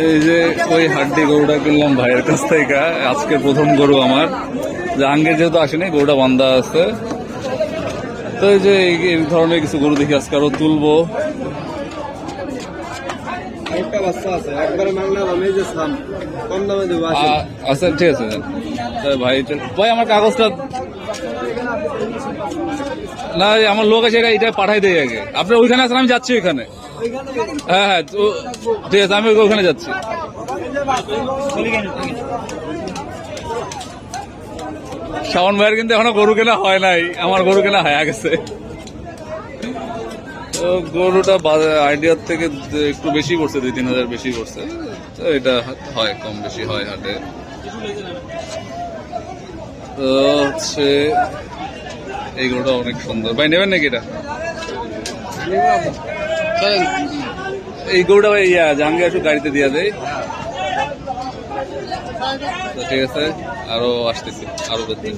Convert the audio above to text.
এই যে ওই হাড্ডি গরুটা কিনলাম ভাইয়ের কাছ থেকে আজকে প্রথম গরু আমার। জাহাঙ্গীর যেহেতু আসেনি গরুটা বান্ধা আছে। তো এই যে এই ধরনের কিছু গরু দেখি আজকে আরও তুলবো। আচ্ছা ঠিক আছে। ভাই ভাই আমার কাগজটা না আমার লোক আছে এটা এটা পাঠাই দেয় আগে। আপনি ওইখানে আছেন আমি যাচ্ছি ওইখানে। হ্যাঁ হ্যাঁ ঠিক আছে আমি ওখানে যাচ্ছি। শাওন ভাইয়ের কিন্তু এখনও গরু কেনা হয় নাই, আমার গরু কেনা হয়ে গেছে। তো গরুটা আইডিয়ার থেকে একটু বেশি করছে, দুই তিন হাজার বেশি করছে। তো এটা হয়, কম বেশি হয় হাটে। তো হচ্ছে, এই গরুটা অনেক সুন্দর। ভাই, নেবেন নাকি এটা। এই গরুটা ভাই, ইয়া, জাহাঙ্গীর একটু গাড়িতে দিয়ে দেয় তো ঠিক আছে, আরও আসতেছি, আরও করতে